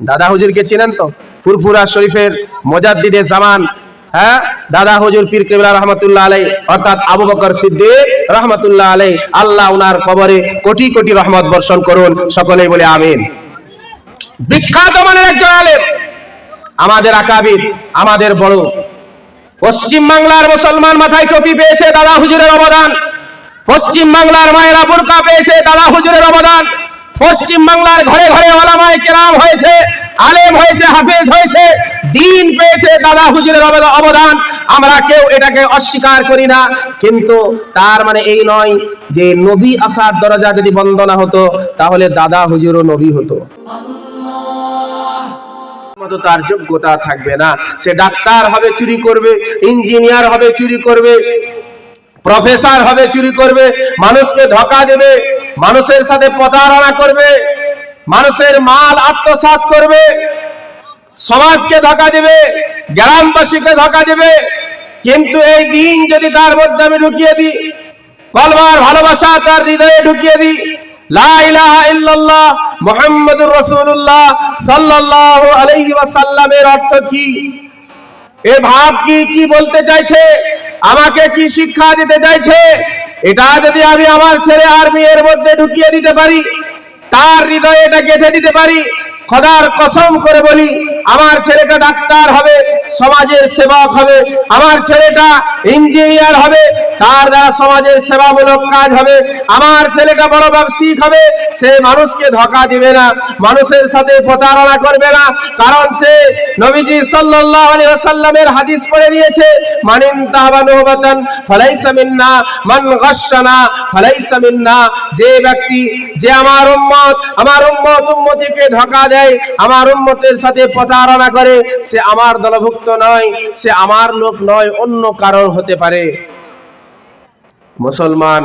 দাদা হুজুরকে চেনেন তো? ফুরফুরা শরীফের মোজাদ্দিদে জামান। হ্যাঁ? দাদা হুজুর পীর কেবলা রহমতুল্লাহ আলাই অর্থাৎ আবু বকর সিদ্দিক রহমতুল্লাহ আলাই আল্লাহ উনার কবরে কোটি কোটি রহমত বর্ষণ করুন, সকলেই বলে আমিন। বিখ্যাত মানের একজন আলেম, আমাদের আকাবির, আমাদের বড়। পশ্চিম বাংলার মুসলমান মাথায় টুপি পেয়েছে দাদা হুজুরের অবদান। পশ্চিম বাংলার মায়েরা বোরকা পেয়েছে দাদা হুজুরের অবদান। পশ্চিম বাংলার ঘরে ঘরে ওলামায়ে কেরাম হয়েছে, আলেম হয়েছে, হাফেজ হয়েছে, দিন পেয়েছে দাদা হুজুরের অবদা- অবদান। আমরা কেউ এটাকে অস্বীকার করি না, কিন্তু তার মানে এই নয় যে নবী আসার দরজা যদি বন্ধ না হতো, তাহলে দাদা হুজুরও নবী হতো। মতো তার যোগ্যতা থাকবে না। সে ডাক্তার হবে, চুরি করবে, ইঞ্জিনিয়ার হবে, চুরি করবে, প্রফেসর হবে, চুরি করবে, মানুষকে ধোকা দেবে মানুষের সাথে প্রতারণা করবে, মানুষের মাল আত্মসাৎ করবে, সমাজকে ধোকা দেবে, গ্রামবাসীকে ধোকা দেবে। কিন্তু এই দিন যদি তার মধ্যে আমি ঢুকিয়ে দিই কলবার ভালোবাসা তার হৃদয়ে ঢুকিয়ে দিই অর্থ কি? এ ভাব কি কি বলতে চাইছে? আমাকে কি শিক্ষা দিতে চাইছে? এটা যদি আমি আমার ছেলে আর মেয়ের মধ্যে ঢুকিয়ে দিতে পারি, তার হৃদয়ে এটা গেঁথে দিতে পারি, খোদার কসম করে বলি, আমার ছেলেটা ডাক্তার হবে। সমাজের সেবক হবে, আমার ছেলেটা ইঞ্জিনিয়ার হবে, তার দ্বারা সমাজের সেবামূলক কাজ হবে, আমার ছেলেটা বড় ব্যবসায়িক হবে, সে মানুষকে ধোকা দিবে না, মানুষের সাথে প্রতারণা করবে না, কারণ সে নবীজি সাল্লাল্লাহু আলাইহি ওয়াসাল্লামের হাদিস পড়ে নিয়েছে, মানিন তাহবা নওবাতান ফালাইসা মিন্না, মান গাশশানা ফালাইসা মিন্না, যে ব্যক্তি, যে আমার উম্মত আমার উম্মত উম্মতিকে ধোকা দেয়, আমার উম্মতের সাথে প্রতারণা করে, সে আমার দলভুক্ত নয়, সে আমার লোক নয়, অন্য কারণ হতে পারে। মুসলমান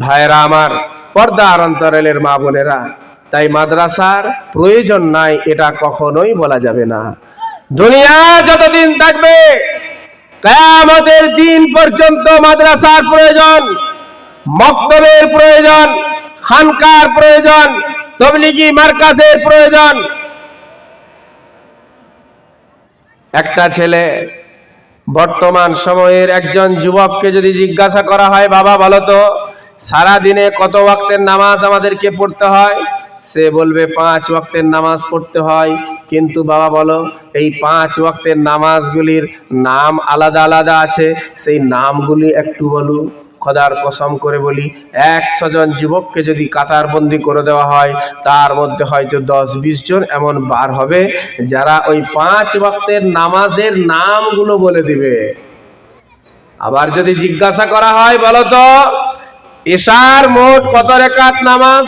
ভাইরা আমার, পর্দার অন্তরালের মা বোনেরা, তাই মাদ্রাসার প্রয়োজন নাই, এটা কখনোই বলা যাবে না। দুনিয়া যতদিন থাকবে, কেয়ামতের দিন পর্যন্ত মাদ্রাসার প্রয়োজন, মক্তবের প্রয়োজন, খানকার প্রয়োজন, তবলিগি মার্কাসের প্রয়োজন একটা ছেলে বর্তমান সময়ের একজন যুবককে যদি জিজ্ঞাসা করা হয়, বাবা, বলো তো সারা দিনে কত ওয়াক্তের নামাজ আমাদেরকে পড়তে হয়? সে বলবে, পাঁচ ওয়াক্তের নামাজ পড়তে হয়। কিন্তু বাবা বলো, এই পাঁচ ওয়াক্তের নামাজগুলির নাম আলাদা আলাদা আছে। সেই নামগুলি একটু বলুন। খোদার কসম করে বলি, একশো জন যুবককে যদি কাতারবন্দি করে দেওয়া হয়, তার মধ্যে হয়তো দশ বিশ জন এমন বার হবে যারা ওই পাঁচ ওয়াক্তের নামাজের নামগুলো বলে দিবে। আবার যদি জিজ্ঞাসা করা হয়, বলো তো, এশার মোট কত রেখাত নামাজ?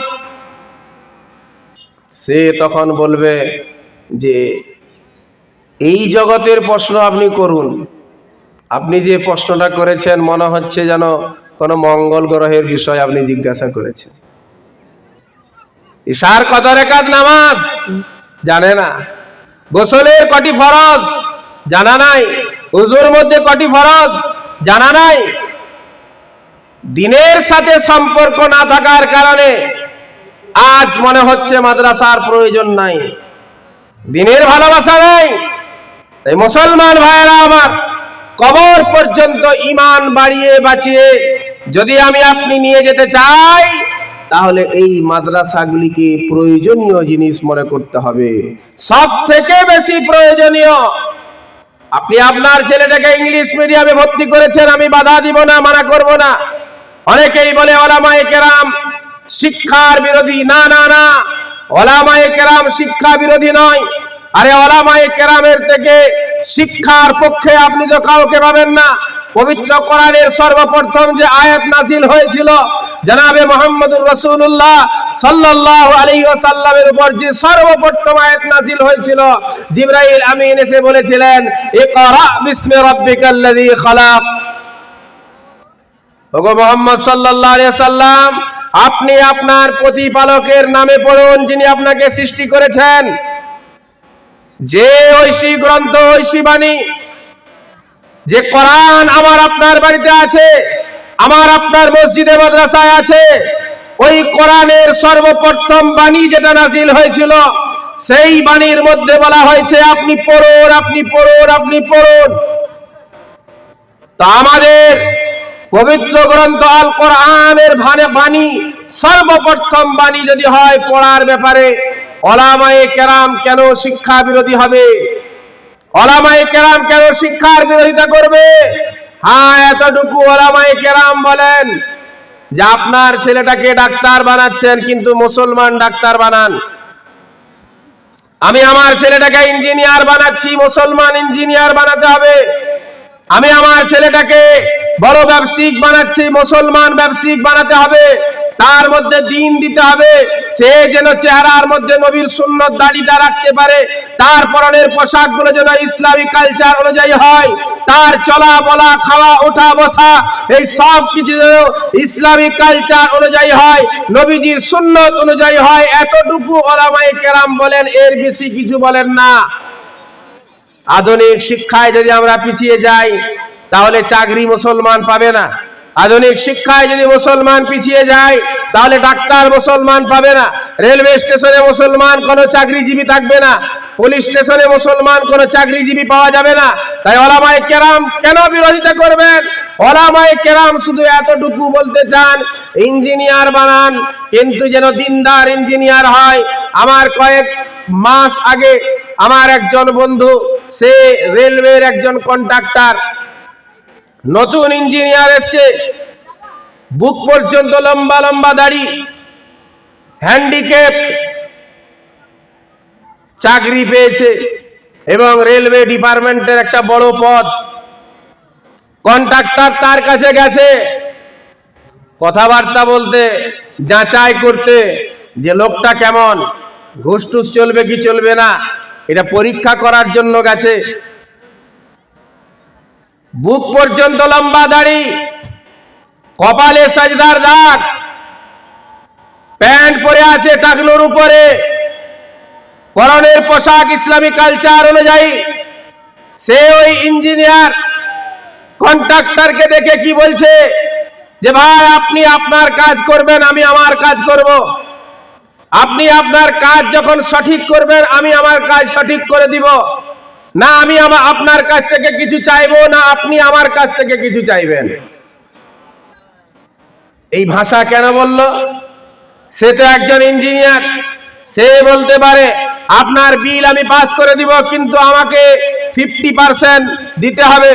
সে তখন বলবে যে, এই জগতের প্রশ্ন আপনি করুন। আপনি যে প্রশ্নটা করেছেন, মনে হচ্ছে যেন কোনো মঙ্গল গ্রহের বিষয় আপনি জিজ্ঞাসা করেছেন। ঈশার কত রেখাত নামাজ, জানে না। গোসলের কটি ফরজ, জানা নাই। উজুর মধ্যে কটি ফরজ, জানা নাই। দিনের সাথে সম্পর্ক না থাকার কারণে আজ মনে হচ্ছে মাদ্রাসার প্রয়োজন নাই। দিনের ভালোবাসা নাই। তাই মুসলমান ভাইয়েরা আমার কবর পর্যন্ত ইমান বাড়িয়ে বাঁচিয়ে যদি আমি আপনি নিয়ে যেতে চাই, তাহলে এই মাদ্রাসাগুলিকে প্রয়োজনীয় জিনিস মনে করতে হবে। সব থেকে বেশি প্রয়োজনীয়, আপনি আপনার ছেলেটাকে ইংলিশ মিডিয়ামে ভর্তি করেছেন, আমি বাধা দিব না, মানা করব না। অনেকেই বলে, ওলামায়ে কেরাম, শিক্ষার বিরোধী, না না না। ওলামায়ে কেরাম শিক্ষা বিরোধী নয়। আরে ওলামায়ে কেরামের থেকে শিক্ষার পক্ষে আপনি তো কাউকে পাবেন না। পবিত্র কোরআনের সর্বপ্রথম যে আয়াত নাজিল হয়েছিল, জনাবে মোহাম্মদুর রাসূলুল্লাহ সাল্লাল্লাহু আলাইহি ওয়াসাল্লামের উপর যে সর্বপ্রথম আয়াত নাজিল হয়েছিল, জিবরাইল আমিন এসে বলেছিলেন, ইকরা বিসমি রাব্বিকাল্লাযী খালাক। ওগো মোহাম্মদ সাল্লাল্লাহু আলাইহি সাল্লাম আপনি আপনার প্রতিপালকের নামে পড়ুন যিনি আপনাকে সৃষ্টি করেছেন। যে ঐশী গ্রন্থ, ঐশী বাণী, যে কোরআন আমার আপনার বাড়িতে আছে, আমার আপনার মসজিদে, মাদ্রাসায় আছে, ওই কোরআনের সর্বপ্রথম বাণী যেটা নাজিল হয়েছিল, সেই বাণীর মধ্যে বলা হয়েছে, আপনি পড়ুন আপনি পড়ুন আপনি পড়ুন। তা আমাদের পবিত্র গ্রন্থ আল কোরআনের ভানে বাণী, সর্বপ্রথম বাণী যদি হয় পড়ার ব্যাপারে অলামায়ে কেরাম কেন শিক্ষা বিরোধী হবে? অলামায়ে কেরাম কেন শিক্ষার বিরোধিতা করবে? হ্যাঁ এতটুকু ওলামায়ে কেরাম বলেন যে আপনার ছেলেটাকে ডাক্তার বানাচ্ছেন, কিন্তু মুসলমান ডাক্তার বানান। আমি আমার ছেলেটাকে ইঞ্জিনিয়ার বানাচ্ছি, মুসলমান ইঞ্জিনিয়ার বানাতে হবে। আমি আমার ছেলেটাকে বড় ব্যবসায়িক বানাচ্ছি, মুসলমান ব্যবসায়িক বানাতে হবে। তার মধ্যে দিন দিতে হবে। সে যেন চেহারার মধ্যে নবীর সুন্নত দাড়িটা রাখতে পারে। তার পরনের পোশাকগুলো যেন ইসলামী কালচার অনুযায়ী হয়। তার চলা, বলা, খাওয়া, ওঠা, বসা, এই সব কিছু যেন ইসলামী কালচার অনুযায়ী হয়, নবীজির সুন্নত অনুযায়ী হয়। এতটুকু ওলামাই কেরাম বলেন, এর বেশি কিছু বলেন না। আধুনিক শিক্ষায় যদি আমরা পিছিয়ে যাই, তাহলে চাকরি মুসলমান পাবে না। আধুনিক শিক্ষায় যদি মুসলমান পিছিয়ে যায়, তাহলে ডাক্তার মুসলমান পাবে না, রেলওয়ে স্টেশনে মুসলমান কোনো চাকরিজীবী থাকবে না, পুলিশ স্টেশনে মুসলমান কোনো চাকরিজীবী পাওয়া যাবে না। তাই ওলামায় কেরাম কেন বিরোধিতা করবেন? ওলামায় কেরাম শুধু এতটুকু বলতে চান, ইঞ্জিনিয়ার বানান, কিন্তু যেন দিনদার ইঞ্জিনিয়ার হয়। আমার কয়েক মাস আগে আমার একজন বন্ধু, সে রেলওয়ের একজন কন্ট্রাক্টর নতুন ইঞ্জিনিয়ার এসছে। বুক পর্যন্ত লম্বা লম্বা দাড়ি হ্যান্ডিক্যাপ চাকরি পেয়েছে এবং রেলওয়ে ডিপার্টমেন্টের একটা বড় পদ। কন্ট্রাক্টর তার কাছে গেছে। কথাবার্তা বলতে, যাচাই করতে যে লোকটা কেমন ঘুষ চলবে কি চলবে না, এটা পরীক্ষা করার জন্য গেছে। বুক পর্যন্ত লম্বা দাড়ি, কপালে সাজদার দাগ, প্যান্ট পরে আছে টাকলোর উপরে, করণের পোশাক ইসলামী কালচার অনুযায়ী, সে ওই ইঞ্জিনিয়ার কন্ট্রাক্টরকে দেখে কি বলছে? যে ভাই, আপনি আপনার কাজ করবেন, আমি আমার কাজ করব। আপনি আপনার কাজ যখন সঠিক করবেন, আমি আমার কাজ সঠিক করে দিব। না, আমি আমার আপনার কাছ থেকে কিছু চাইব না, আপনি আমার কাছ থেকে কিছু চাইবেন। এই ভাষা কেন বলল? সে তো একজন ইঞ্জিনিয়ার, সে বলতে পারে, আপনার বিল আমি পাস করে দিব, কিন্তু আমাকে ফিফটি পার্সেন্ট দিতে হবে।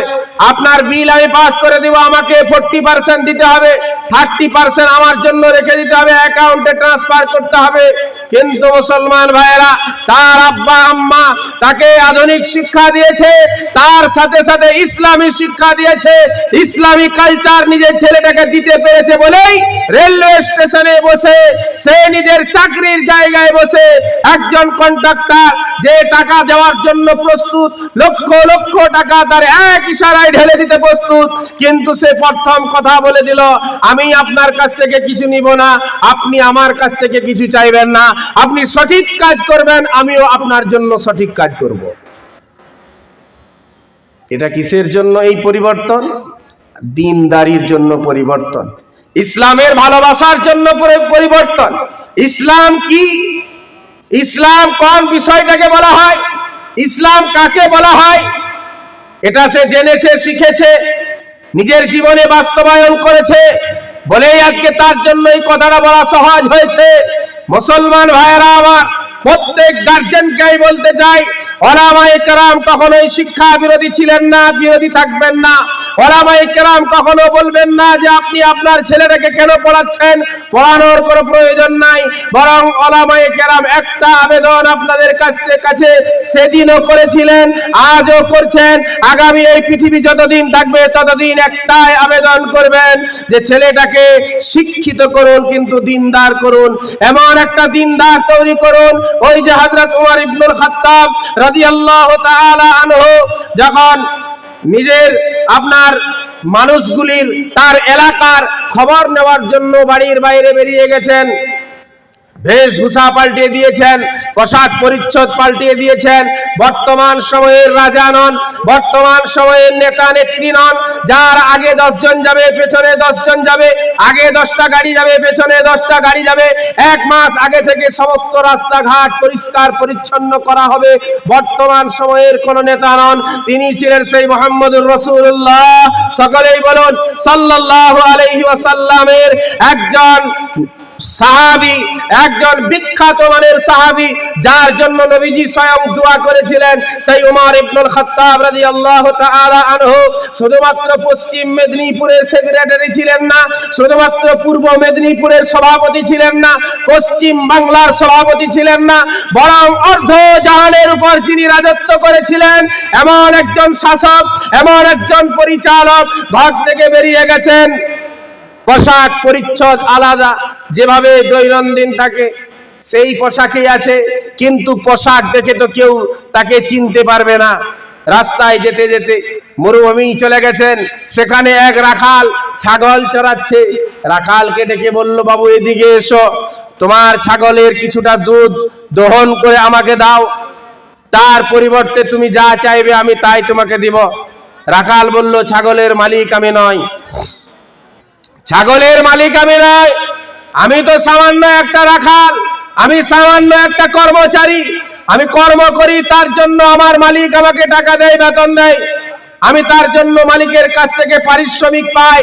আপনার বিল আমি পাস করে দিব, আমাকে ফোরটি পার্সেন্ট দিতে হবে। থার্টি পার্সেন্ট আমার জন্য রেখে দিতে হবে, অ্যাকাউন্টে ট্রান্সফার করতে হবে। কিন্তু মুসলমান ভাইয়েরা, তার আব্বা, আম্মা তাকে আধুনিক শিক্ষা দিয়েছে, তার সাথে সাথে ইসলামী শিক্ষা দিয়েছে, ইসলামী কালচার নিজের ছেলেটাকে দিতে পেরেছে বলেই রেলওয়ে স্টেশনে বসে, সে নিজের চাকরির জায়গায় বসে একজন কন্ট্রাক্টর যে টাকা দেওয়ার জন্য প্রস্তুত, লক্ষ লক্ষ টাকা তার এক ইশারায় ঢেলে দিতে প্রস্তুত। কিন্তু সে প্রথম কথা বলে দিল, আমি আপনার কাছ থেকে কিছু নিব না, আপনি আমার কাছ থেকে কিছু চাইবেন না। আপনি সঠিক কাজ করবেন, আমিও আপনার জন্য সঠিক কাজ করব। এটা কিসের জন্য এই পরিবর্তন? দিনদারির জন্য পরিবর্তন। ইসলামের ভালোবাসার জন্য পরিবর্তন। ইসলাম কি? ইসলাম কোন বিষয়টাকে বলা হয়? ইসলাম কাকে বলা হয়? এটা সে জেনেছে, শিখেছে, নিজের জীবনে বাস্তবায়ন করেছে। বলেই আজকে তার জন্য এই কথাটা বলা সহজ হয়েছে। মুসলমান ভাইয়েরা আমার প্রত্যেক গার্জেনকেই বলতে চাই, ওলামায়ে কেরাম কখনোই শিক্ষা বিরোধী ছিলেন না, বিরোধী থাকবেন না। ওলামায়ে কেরাম কখনো বলবেন না যে আপনি আপনার ছেলেটাকে কেন পড়াচ্ছেন? পড়ানোর কোনো প্রয়োজন নাই। বরং ওলামায়ে কেরাম একটা আবেদন আপনাদের কাছে কাছে সেদিনও করেছিলেন, আজও করছেন। আগামী এই পৃথিবী যতদিন থাকবে, ততদিন একটাই আবেদন করবেন যে ছেলেটাকে শিক্ষিত করুন, কিন্তু দিনদার করুন। এমন একটা দিনদার তৈরি করুন ওই যে হযরত ওমর ইবনুল খাত্তাব রাদিয়াল্লাহু তাআলা আনহু, যখন নিজের আপনার মানুষগুলির তার এলাকার খবর নেওয়ার জন্য বাড়ির বাইরে বেরিয়ে গেছেন বেশভূষা পাল্টিয়ে দিয়েছেন, পোশাক পরিচ্ছদ পাল্টিয়ে দিয়েছেন, বর্তমান সময়ের রাজা নন, বর্তমান সময়ের নেতা নেত্রী নন, যার আগে দশজন যাবে, পেছনে দশজন যাবে, আগে দশটা গাড়ি যাবে, পেছনে দশটা গাড়ি যাবে, এক মাস আগে থেকে সমস্ত রাস্তাঘাট পরিষ্কার পরিচ্ছন্ন করা হবে। বর্তমান সময়ের কোন নেতা নন, তিনি ছিলেন সেই মোহাম্মদুর রসুল্লাহ সকলেই বলুন, সাল্লাল্লাহু আলাইহি ওয়াসাল্লামের একজন সাহাবি, একজন বিখ্যাত মানের সাহাবি, যার জন্য নবীজি স্বয়ং দোয়া করেছিলেন, সেই উমর ইবনুল খাত্তাব রাদিয়াল্লাহু তাআলা আনহু। শুধুমাত্র পশ্চিম মেদিনীপুরের সেক্রেটারি ছিলেন না, শুধুমাত্র পূর্ব মেদিনীপুরের সভাপতি ছিলেন না, পশ্চিম বাংলার সভাপতি ছিলেন না, বরং অর্ধ জাহানের উপর যিনি রাজত্ব করেছিলেন, এমন একজন শাসক, এমন একজন পরিচালক ভাগ থেকে বেরিয়ে গেছেন। পোশাক পরিচ্ছদ আলাদা, যেভাবে দৈনন্দিন থাকে সেই পোশাকই আছে, কিন্তু পোশাক দেখে তো কেউ তাকে চিনতে পারবে না। রাস্তায় যেতে যেতে মরুভূমি চলে গেছেন, সেখানে এক রাখাল ছাগল চড়াচ্ছে। রাখালকে ডেকে বলল, বাবু, এদিকে এসো। তোমার ছাগলের কিছুটা দুধ দহন করে আমাকে দাও। তার পরিবর্তে তুমি যা চাইবে আমি তাই তোমাকে দিব। রাখাল বলল, ছাগলের মালিক আমি নয় ছাগলের মালিক আমি নয় আমি তো সামান্য একটা রাখাল, আমি সামান্য একটা কর্মচারী। আমি কর্ম করি, তার জন্য আমার মালিক আমাকে টাকা দেয়, বেতন দেয়। আমি তার জন্য মালিকের কাছ থেকে পারিশ্রমিক পাই।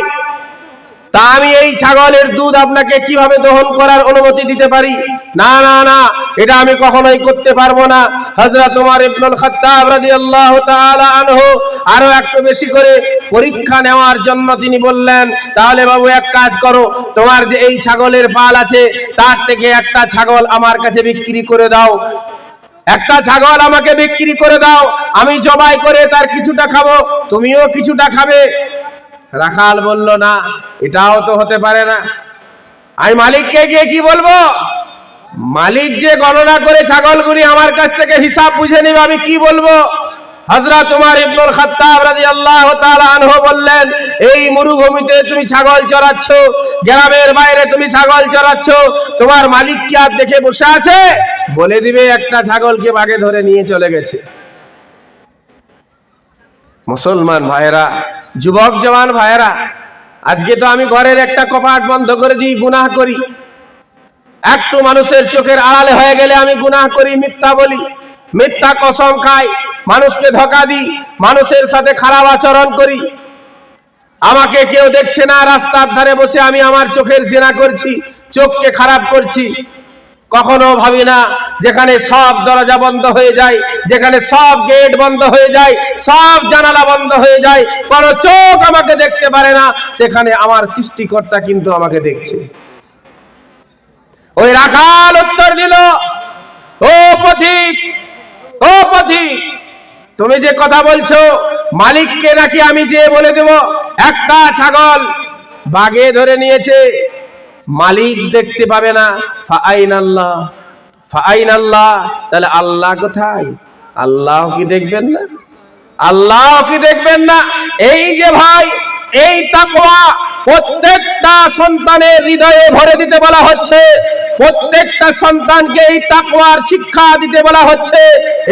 তা আমি এই ছাগলের দুধ আপনাকে কীভাবে দহন করার অনুমতি দিতে পারি? না না না, এটা আমি কখনোই করতে পারব না। হযরত ওমর ইবনুল খাত্তাব রাদিয়াল্লাহু তাআলা আনহু আরও একটু বেশি করে পরীক্ষা নেওয়ার জন্য তিনি বললেন, তাহলে বাবু এক কাজ করো, তোমার যে এই ছাগলের পাল আছে, তার থেকে একটা ছাগল আমার কাছে বিক্রি করে দাও। একটা ছাগল আমাকে বিক্রি করে দাও, আমি জবাই করে তার কিছুটা খাব, তুমিও কিছুটা খাবে। রাখাল বলল, না, এটাও তো হতে পারে না। আমি মালিককে গিয়ে কি বলব? মালিক যে গণনা করে ছাগলগুলি আমার কাছ থেকে হিসাব বুঝে নেবে, আমি কি বলব? হযরত তোমার ইবনুল খাত্তাব রাদিয়াল্লাহু তাআলা আনহু বললেন, এই মরুভূমিতে তুমি ছাগল চড়াচ্ছ, গ্রামের বাইরে তুমি ছাগল চড়াচ্ছ, তোমার মালিক কি আর দেখে বসে আছে? বলে দিবে, একটা ছাগলকে বাগে ধরে নিয়ে চলে গেছে। মুসলমান ভাইয়েরা, যুবক জওয়ান ভাইয়েরা, আজকে তো আমি ঘরের একটা কপাট বন্ধ করে দিই গুনাহ করি। একটু মানুষের চোখের আড়ালে হয়ে গেলে আমি গুনাহ করি, মিথ্যা বলি। মিথ্যা কসম খাই, মানুষকে ধোকা দিই, মানুষের সাথে খারাপ আচরণ করি। আমাকে কেউ দেখছে না, রাস্তার ধারে বসে আমি আমার চোখের জেনা করছি, চোখকে খারাপ করছি। কখনো ভাবি না, যেখানে সব দরজা বন্ধ হয়ে যায়, যেখানে সব গেট বন্ধ হয়ে যায়, সব জানালা বন্ধ হয়ে যায়, কোনো চোখ আমাকে দেখতে পারে না, সেখানে আমার সৃষ্টিকর্তা কিন্তু আমাকে দেখছে। ওই রাখাল উত্তর দিল, ও পথিক ও পথিক, তুমি যে কথা বলছো, মালিককে নাকি আমি যে বলে দেব? একটা ছাগল বাগে ধরে নিয়েছে মালিক দেখতে পাবে না। ফাইন আল্লাহ ফাইন আল্লাহ তাহলে আল্লাহ কোথায়? আল্লাহ কি দেখবেন না? আল্লাহ কি দেখবেন না? এই যে ভাই, এই তাকওয়া প্রত্যেকটা সন্তানের হৃদয়ে ভরে দিতে বলা হচ্ছে, প্রত্যেকটা সন্তানকে এই তাকওয়ার শিক্ষা দিতে বলা হচ্ছে।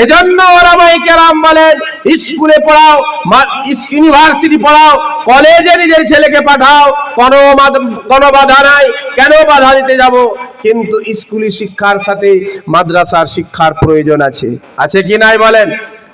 এজন্য ওলামাই কেরাম বলেন, স্কুলে পড়াও ইউনিভার্সিটি পড়াও, কলেজে নিজের ছেলেকে পাঠাও, কোনো কোনো বাধা নাই। কেন বাধা দিতে যাব? কিন্তু স্কুলি শিক্ষার সাথে মাদ্রাসার শিক্ষার প্রয়োজন আছে। আছে কি নাই বলেন?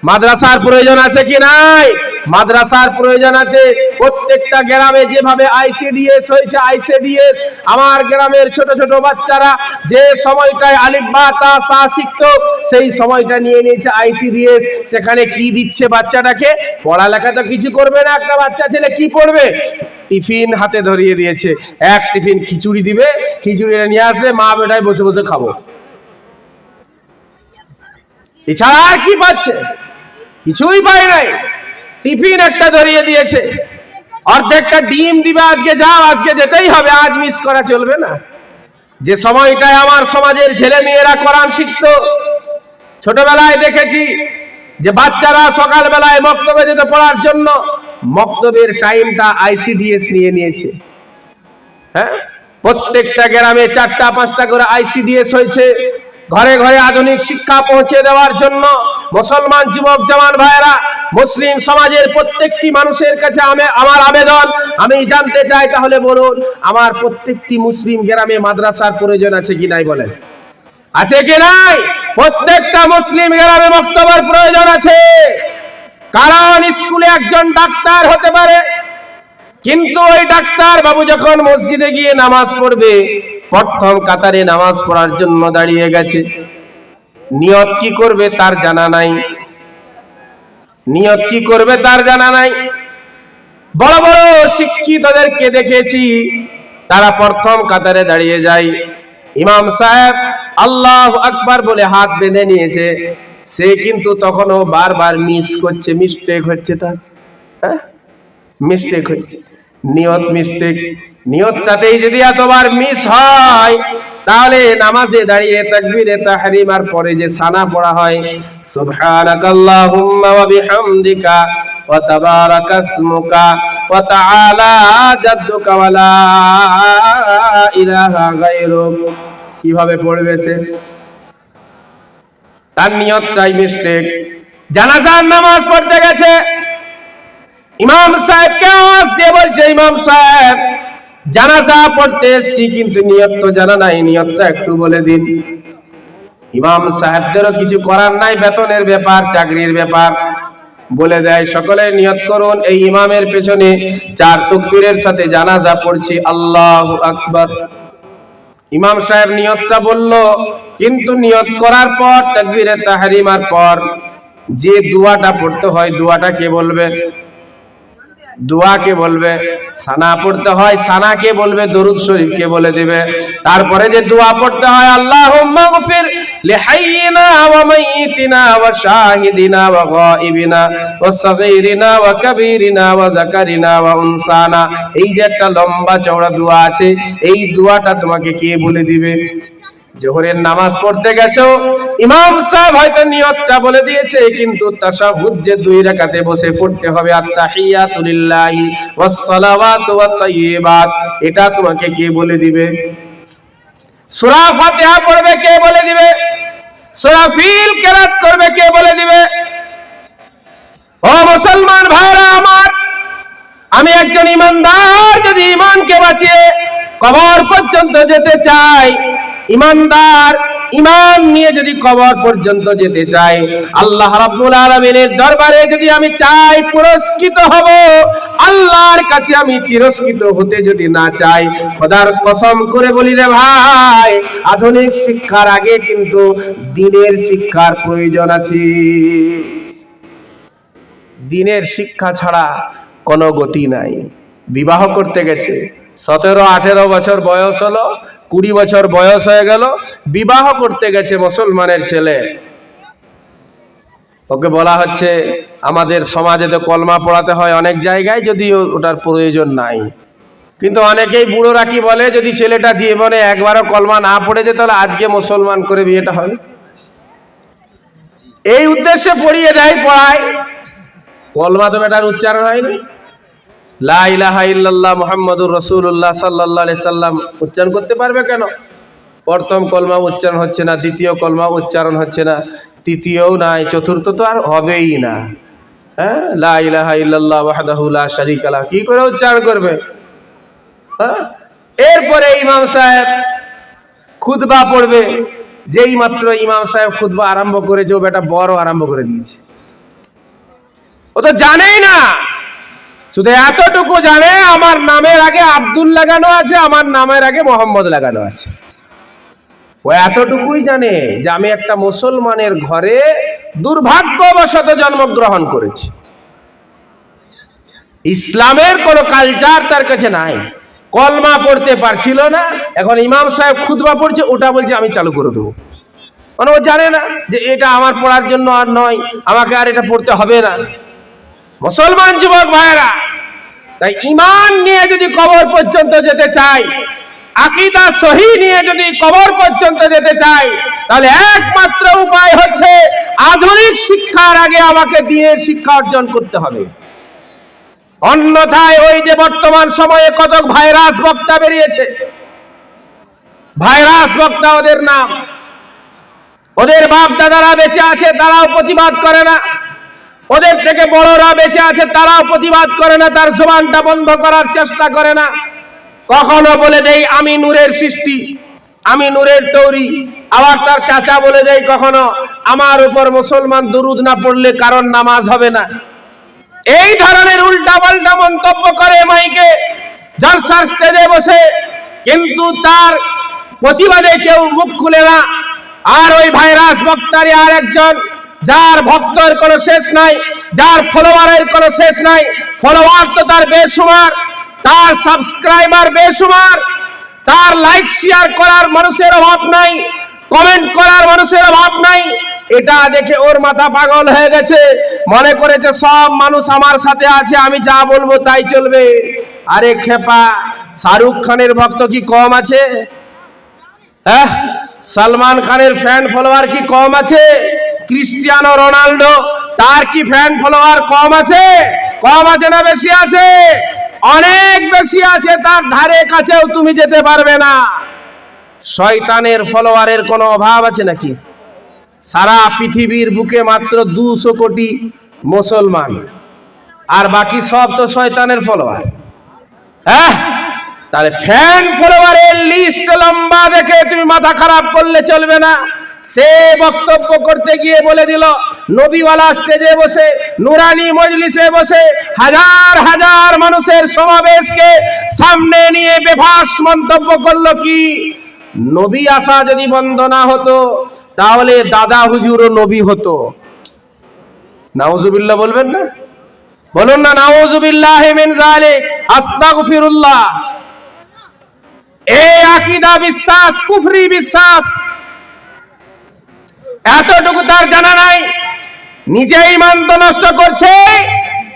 মাদ্রাসার প্রয়োজন আছে কি নাই? মাদ্রাসার প্রয়োজন আছে। প্রত্যেকটা গ্রামে যেভাবে আইসিডিএস হয়েছে আইসিডিএস আমার গ্রামের ছোট ছোট বাচ্চারা যে সময়টায় আলিফ বা তা সা শিখতো, সেই সময়টা নিয়ে নিয়েছে আইসিডিএস সেখানে কি দিচ্ছে বাচ্চাটাকে? পড়ালেখা তো কিছু করবে না, একটা বাচ্চা ছেলে কি পড়বে? টিফিন হাতে ধরিয়ে দিয়েছে। এক টিফিন খিচুড়ি দিবে, খিচুড়িটা নিয়ে আসবে, মা বেটায় বসে বসে খাব। এছাড়া আর কি পাচ্ছে? কিছুই পায় নাই। টিফিন একটা ধরিয়ে দিয়েছে। অর্ধেকটা ডিম দিবে আজকে, যাও, আজকে যেতেই হবে, আজ মিস করা চলবে না। যে সময়টায় আমার সমাজের ছেলে মেয়েরা কোরআন শিখতো, ছোটবেলায় দেখেছি যে বাচ্চারা সকালবেলায় মক্তবে যেতে পড়ার জন্য মক্তবের টাইমটা আইসিডিএস নিয়ে নিয়েছে। হ্যাঁ? প্রত্যেকটা গ্রামে চারটা, পাঁচটা করে আইসিডিএস হয়েছে। ঘরে ঘরে আধুনিক শিক্ষা পৌঁছে দেওয়ার জন্য মুসলমান যুবক, জওয়ান ভাইয়েরা, মুসলিম সমাজের প্রত্যেকটি মানুষের কাছে আমি আমার আবেদন। আমি জানতে চাই তাহলে বলুন, আমার প্রত্যেকটি মুসলিম গ্রামে মাদ্রাসার প্রয়োজন আছে কি নাই বলেন? আছে কি নাই? প্রত্যেকটা মুসলিম গ্রামে বক্তব্যের প্রয়োজন আছে। কারণ স্কুলে একজন ডাক্তার হতে পারে, কিন্তু ওই ডাক্তার বাবু যখন মসজিদে গিয়ে নামাজ পড়বে প্রথম কাতারে নামাজ পড়ার জন্য দাঁড়িয়ে গেছে। নিয়ত কি করবে তার জানা নাই। নিয়ত কি করবে তার জানা নাই। বড় বড় শিক্ষিতদেরকে দেখেছি, তারা প্রথম কাতারে দাঁড়িয়ে যায়। ইমাম সাহেব আল্লাহ আকবার বলে হাত বেঁধে নিয়েছে। সে কিন্তু তখনও বারবার মিস করছে মিস্টেক হচ্ছে তার। হ্যাঁ? মিস্টেক হচ্ছে। নিয়ত মিস্টেক। নিয়তটাতেই যদি এতবার মিস হয়, তাহলে নামাজে দাঁড়িয়ে তাকবীরে তাহরিমার পরে যে সানা পড়া হয়, সুবহানাকাল্লাহুম্মা ওয়া বিহামদিকা ওয়া তাবারাকা ইসমুকা ওয়া তাআলা জাদ্দুকা ওয়া লা ইলাহা গায়রুক। কীভাবে পড়বে সে? তার নিয়তটাই মিস্টেক। জানাজার নামাজ পড়তে গেছে। ইমাম সাহেবকে আওয়াজ দিয়ে বলছে, ইমাম সাহেব, জানাজা পড়তে এসছি, কিন্তু নিয়ত তো জানা নাই, নিয়তটা একটু বলে দিন। ইমাম সাহেবদেরও কিছু করার নাই, বেতনের ব্যাপার, চাকরির ব্যাপার। বলে দেয়, সকলে নিয়ত করুন, এই ইমামের পেছনে চার তকবীরের সাথে জানাজা পড়ছি, আল্লাহ আকবার। ইমাম সাহেব নিয়তটা বলল, কিন্তু নিয়ত করার পর, তাকবীরে তাহরিমার পর যে দুয়াটা পড়তে হয়, দুয়াটা কে বলবে? দোয়াকে বলবে, সানা পড়তে হয়, সানাকে বলবে, দরুদ শরীফকে বলে দিবে। তারপরে যে দোয়া পড়তে হয়, আল্লাহুম্মা গফির লিহাইয়িনা ওয়া মাইয়িতিনা ওয়া শাহিদিনা ওয়া গায়িবিনা ওয়া সাগীরিনা ওয়া কাবীরিনা ওয়া যাকারিনা ওয়া উনসানা। এই যে একটা লম্বা চওড়া দোয়া আছে, এই দোয়াটা তোমাকে কে বলে দিবে? জোহরের নামাজ পড়তে গেছো, ইমাম সাহেব হয়তো নিয়তটা বলে দিয়েছে, কিন্তু তাশাহুদ যে দুই রাকাতে বসে পড়তে হবে আত্তাহিয়াতু লিল্লাহি ওয়াস সালাওয়াতু ওয়াত তাইয়্যিবাত এটা তোমাকে কে বলে দিবে? সূরা ফাতিহা পড়বে কে বলে দিবে? সূরা ফিল কেরাত করবে কে বলে দিবে? ও মুসলমান ভাইরা আমার, আমি একজন ইমানদার, যদি ইমানকে বাঁচিয়ে কবর পর্যন্ত যেতে চাই ইমানদার ইমান নিয়ে যদি কবর পর্যন্ত যেতে চাই আল্লাহ রাব্বুল আলামিনের দরবারে যদি আমি চাই পুরস্কৃত হব, আল্লাহর কাছে আমি তিরস্কৃত হতে যদি না চাই, খোদার কসম করে বলি রে ভাই, আধুনিক শিক্ষার আগে কিন্তু দিনের শিক্ষার প্রয়োজন আছে। দিনের শিক্ষা ছাড়া কোনো গতি নাই। বিবাহ করতে গেছে, সতেরো আঠেরো বছর বয়স হলো কুড়ি বছর বয়স হয়ে গেল, বিবাহ করতে গেছে মুসলমানের ছেলে। ওকে বলা হচ্ছে, আমাদের সমাজে তো কলমা পড়াতে হয় অনেক জায়গায়, যদিও ওটার প্রয়োজন নাই। কিন্তু অনেকেই বুড়োরা কি বলে, যদি ছেলেটা জীবনে একবারও কলমা না পড়েছে তাহলে আজকে মুসলমান করে বিয়েটা হবে। এই উদ্দেশ্যে পড়িয়ে দেয়, পড়ায়। কলমা তো বেটার উচ্চারণ হয়নি। লা ইলাহা ইল্লাল্লাহ মুহাম্মাদুর রাসূলুল্লাহ সাল্লাল্লাহু আলাইহি সাল্লাম উচ্চারণ করতে পারবে কেন? প্রথম কলমা উচ্চারণ হচ্ছে না, দ্বিতীয় কলমা উচ্চারণ হচ্ছে না, তৃতীয়ও নাই, চতুর্থ তো আর হবেই না। হ্যাঁ? লা ইলাহা ইল্লাল্লাহ ওয়াহদাহু লা শারীকা লাহ। কি করে উচ্চারণ করবে? হ্যাঁ? এরপরে ইমাম সাহেব খুতবা পড়বে, যেই মাত্র ইমাম সাহেব খুতবা আরম্ভ করেছে, ও বেটা বড় আরম্ভ করে দিয়েছে। ও তো জানেই না। শুধু এতটুকু জানে, আমার নামের আগে আব্দুল লাগানো আছে, আমার নামের আগে মোহাম্মদ লাগানো আছে। ও এতটুকুই জানে যে আমি একটা মুসলমানের ঘরে দুর্ভাগ্যবশত জন্মগ্রহণ করেছি। ইসলামের কোনো কালচার তার কাছে নাই। কলমা পড়তে পারছিল না, এখন ইমাম সাহেব খুদবা পড়ছে, ওটা বলছে, আমি চালু করে দেবো। মানে ও জানে না যে এটা আমার পড়ার জন্য আর নয়, আমাকে আর এটা পড়তে হবে না। মুসলমান যুবক ভাইয়েরা, তাই ইমান নিয়ে যদি কবর পর্যন্ত যেতে চাই, আকিদা সহি নিয়ে যদি কবর পর্যন্ত যেতে চাই, তাহলে একমাত্র উপায় হচ্ছে আধুনিক শিক্ষার আগে আমাকে দিনের শিক্ষা অর্জন করতে হবে। অন্যথায় ওই যে বর্তমান সময়ে কতক ভাইরাস বক্তা বেরিয়েছে, ভাইরাস বক্তা ওদের নাম, ওদের বাপ দাদারা বেঁচে আছে, তারাও প্রতিবাদ করে না। ওদের থেকে বড়রা বেঁচে আছে, তারাও প্রতিবাদ করে না, তার জবানটা বন্ধ করার চেষ্টা করে না। কখনো বলে দেই, আমি নূরের সৃষ্টি, আমি নূরের তৈরি। আবার তার চাচা বলে দেই, কখনো, আমার উপর মুসলমান দুরুদ না পড়লে কারণ নামাজ হবে না। এই ধরনের উল্টা পাল্টা মন্তব্য করে মাইকে জলসার স্টেজে বসে, কিন্তু তার প্রতিবাদে কেউ মুখ খুলে না। আর ওই ভাইরাস বক্তারি আর একজন যার ভক্তের কোনো শেষ নাই, যার ফলোয়ারের কোনো শেষ নাই ফলোয়ার তো তার বেসুমার তার সাবস্ক্রাইবার বেসুমার তার লাইক শেয়ার করার মানুষের অভাব নাই কমেন্ট করার মানুষের অভাব নাই, এটা দেখে ওর মাথা পাগল হয়ে গেছে, মনে করেছে সব মানুষ আমার সাথে আছে, আমি যা বলব তাই চলবে। আরে খেপা, শাহরুখ খানের ভক্ত কি কম আছে? হ্যাঁ? সালমান খানের ফ্যান ফলোয়ার কি কম আছে? ক্রিস্টিয়ানো রোনাল্ডো, তার কি ফ্যান ফলোয়ার কম আছে? কম আছে না বেশি আছে? অনেক বেশি আছে, তার ধারে কাছেও তুমি যেতে পারবে না। শয়তানের ফলোয়ারের কোনো অভাব আছে নাকি? সারা পৃথিবীর বুকে মাত্র দুশো কোটি মুসলমান। আর বাকি সব তো শয়তানের ফলোয়ার হ্যাঁ? তাহলে ফ্যান ফলোয়ারের লিস্ট লম্বা দেখে তুমি মাথা খারাপ করলে চলবে না। সে বক্তব্য করতে গিয়ে বলে দিল, নবীওয়ালা স্টেজে বসে, নুরানি মজলিসে বসে হাজার হাজার মানুষের সমাবেশকে সামনে নিয়ে বেফাস মন্তব্য করল কি? নবী আসা যদি বন্ধ না হতো, তাহলে দাদা হুজুরও নবী হতো। নাউজুবিল্লাহ বলবেন না? বলুন না, নাউজুবিল্লাহ জালিক আস্তাগফিরুল্লাহ। এই আকীদা বিশ্বাস, কুফরি বিশ্বাস। এতটুকু তার জানা নাই। নিজে ইমান তো নষ্ট করছে।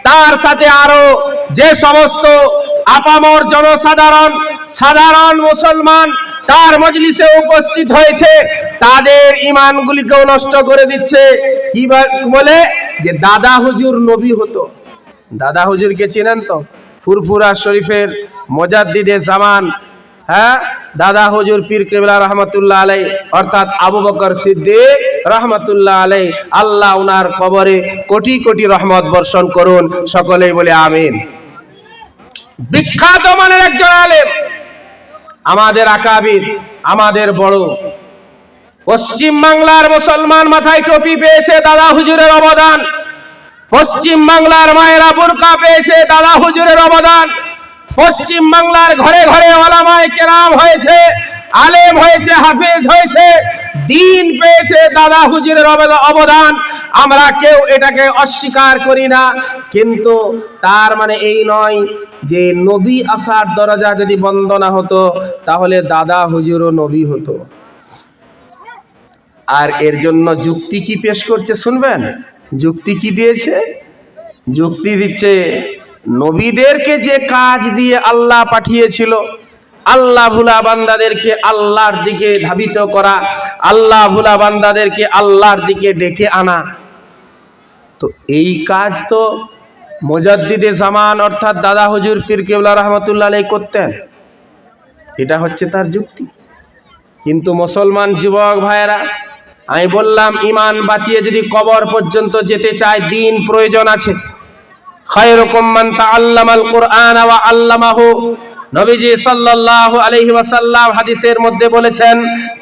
তার সাথে আরও যে সমস্ত আপামর জনসাধারণ, সাধারণ মুসলমান তার মজলিসে উপস্থিত হয়েছে, তাদের ইমানগুলিকেও নষ্ট করে দিচ্ছে। কি বলে যে দাদা হুজুর নবী হতো। দাদা হুজুরকে চেনেন তো? ফুরফুরা শরীফের মজাদ্দিদে জামান। হ্যাঁ দাদা হুজুর পীর কেবলা রহমতুল্লাহ আলাই অর্থাৎ আবু বকর সিদ্দিক রহমতুল্লাহ আলাই আল্লাহ উনার কবরে কোটি কোটি রহমত বর্ষণ করুন, সকলেই বলে আমিন। বিখ্যাত মানের একজন আলেম, আমাদের আকাবির, আমাদের বড়। পশ্চিম বাংলার মুসলমান মাথায় টপি পেয়েছে দাদা হুজুরের অবদান। পশ্চিম বাংলার মায়েরা বোরকা পেয়েছে দাদা হুজুরের অবদান। পশ্চিম বাংলার ঘরে ঘরে ওলামায় কেরাম হয়েছে, আলেম হয়েছে, হাফেজ হয়েছে, দিন পেয়েছে দাদা হুজুরের অবদা- অবদান। আমরা কেউ এটাকে অস্বীকার করি না, কিন্তু তার মানে এই নয় যে নবী আসার দরজা যদি বন্ধ না হতো, তাহলে দাদা হুজুরও নবী হতো। আর এর জন্য যুক্তি কি পেশ করছে শুনবেন? যুক্তি কি দিয়েছে? যুক্তি দিচ্ছে নবীদেরকে যে কাজ দিয়ে আল্লাহ পাঠিয়েছিল, আল্লাহ ভুলা বান্দাদেরকে আল্লাহর দিকে ধাবিত করা, আল্লাহ ভুলা বান্দাদেরকে আল্লাহর দিকে ডেকে আনা। তো এই কাজ তো মোজাদ্দিদে জামান অর্থাৎ দাদা হুজুর পীর রহমতুল্লাহ আলাই করতেন। এটা হচ্ছে তার যুক্তি। কিন্তু মুসলমান যুবক ভাইয়েরা, আমি বললাম, ইমান বাঁচিয়ে যদি কবর পর্যন্ত যেতে চায়, দিন প্রয়োজন আছে। খায়রুকুম মান তাআল্লামাল কুরআন ওয়া আল্লামাহু। নবীজি সাল্লাল্লাহু আলাইহি ওয়াসাল্লাম হাদিসের মধ্যে বলেছেন,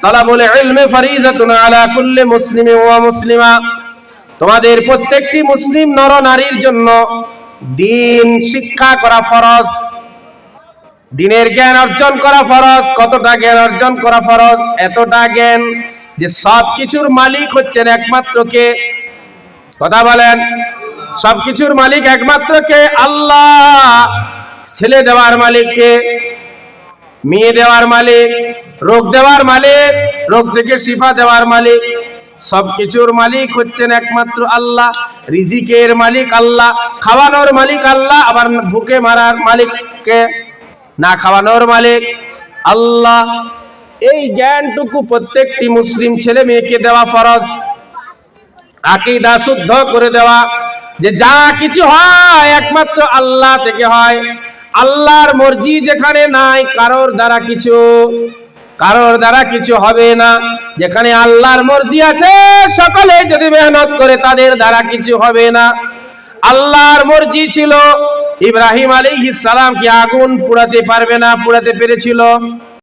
তালাবুল ইলমি ফরিজাতুন আলা কুল্লি মুসলিমিন ওয়া মুসলিমা। তোমাদের প্রত্যেকটি মুসলিম নর নারীর জন্য দিন শিক্ষা করা ফরজ, দিনের জ্ঞান অর্জন করা ফরজ। কতটা জ্ঞান অর্জন করা ফরজ? এতটা জ্ঞান যে সব কিছুর মালিক হচ্ছেন একমাত্র কে? কথা বলেন। সব কিছুর মালিক একমাত্র কে? আল্লাহ। ছেলে দেওয়ার মালিক কে? মেয়ে দেওয়ার মালিক? রোগ দেওয়ার মালিক? রোগ থেকে শিফা দেওয়ার মালিক? সব কিছুর মালিক হচ্ছেন একমাত্র আল্লাহ। রিজিকের মালিক আল্লাহ। খাওয়ানোর মালিক আল্লাহ। আবার ভুকে মারার মালিক কে? না খাওয়ানোর মালিক আল্লাহ। এই জ্ঞানটুকু প্রত্যেকটি মুসলিম ছেলে মেয়েকে দেওয়া ফরজ। আকিদা শুদ্ধ করে দেওয়া। যে যা কিছু হয় একমাত্র আল্লাহ থেকে হয়। আল্লাহর মর্জি যেখানে নাই, কারোর দ্বারা কিছু, কারোর দ্বারা কিছু হবে না। যেখানে আল্লাহর মর্জি আছে সকলে যদি মেহনত করে, তাদের দ্বারা কিছু হবে না। আল্লাহর মর্জি ছিল, ইব্রাহিম আলাইহিস সালাম কি আগুন পুড়াতে পারবে না, পুড়াতে পেরেছিল?